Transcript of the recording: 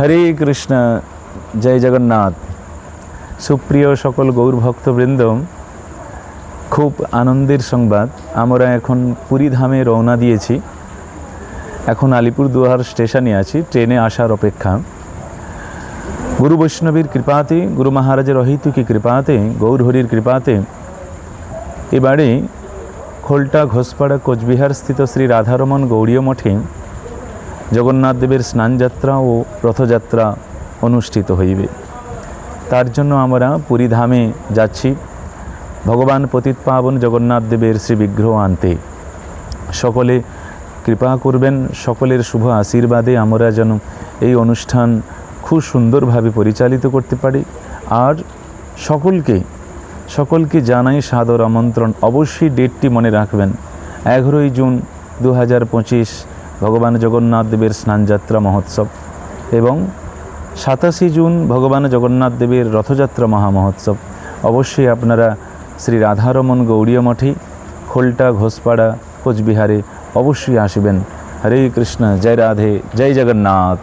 হরে কৃষ্ণ, জয় জগন্নাথ। সুপ্রিয় সকল গৌর ভক্তবৃন্দ খুব আনন্দের সংবাদ। আমরা এখন পুরী ধামে রওনা দিয়েছি। এখন আলিপুরদুয়ার স্টেশনে আছি, ট্রেনে আসার অপেক্ষা। গুরু বৈষ্ণবীর কৃপাতে, গুরু মহারাজের অহিতুকি কৃপাতে গৌরহরির কৃপাতে, এবারে খোলটা ঘোষপাড়া কোচবিহার স্থিত শ্রী রাধারমন গৌড়ীয় মঠে জগন্নাথ দেবের স্নানযাত্রা ও রথযাত্রা অনুষ্ঠিত হইবে। তার জন্য আমরা পুরী ধামে যাচ্ছি। ভগবান পতিত পাবন জগন্নাথ দেবের শ্রী বিগ্রহ আনতে। সকলে কৃপা করবেন, সকলের শুভ আশীর্বাদে আমরা যেন এই অনুষ্ঠান খুব সুন্দরভাবে পরিচালিত করতে পারি। আর সকলকে সকলকে জানাই সাদর আমন্ত্রণ। অবশ্যই ডেটটি মনে রাখবেন, এগারোই জুন দু হাজার পঁচিশ ভগবান জগন্নাথ দেবের স্নানযাত্রা মহোৎসব এবং সাতাশি জুন ভগবান জগন্নাথ দেবের রথযাত্রা মহামহোৎসব। অবশ্যই আপনারা শ্রী রাধারমন গৌড়ীয় মঠে, খোলটা, ঘোষপাড়া, কোচবিহারে অবশ্যই আসবেন। হরে কৃষ্ণ, জয় রাধে, জয় জগন্নাথ।